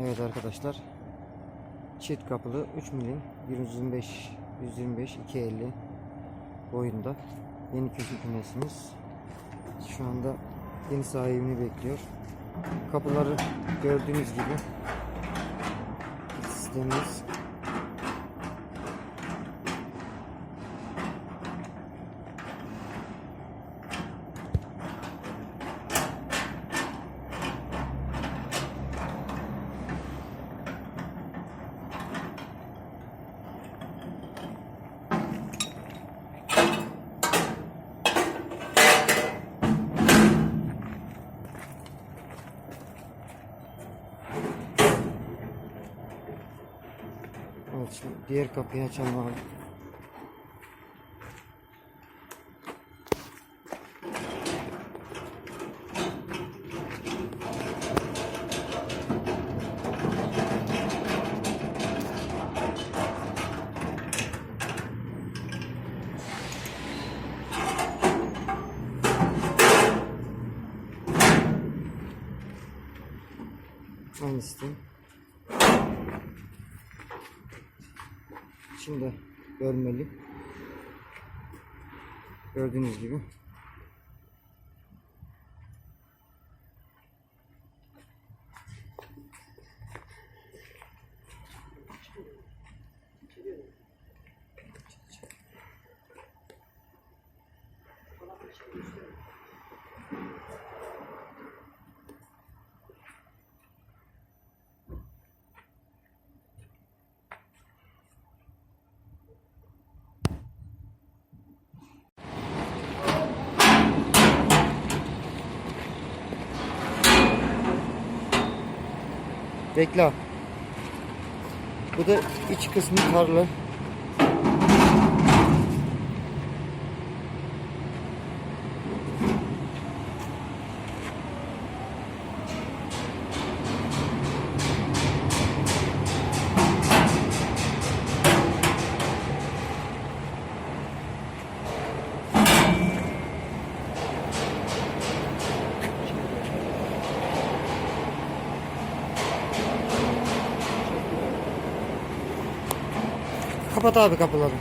Evet arkadaşlar. Çift kapılı 3 milim 125 125 250 boyunda yeni köşe kümesimiz. Şu anda yeni sahibini bekliyor. Kapıları gördüğünüz gibi sistemimiz Şimdi diğer kapıyı açalım abi. Aynı sistem. Şimdi bölmeli. Gördüğünüz gibi. Bekle. abi. Bu da iç kısmı tarla. Kapat abi kapıları.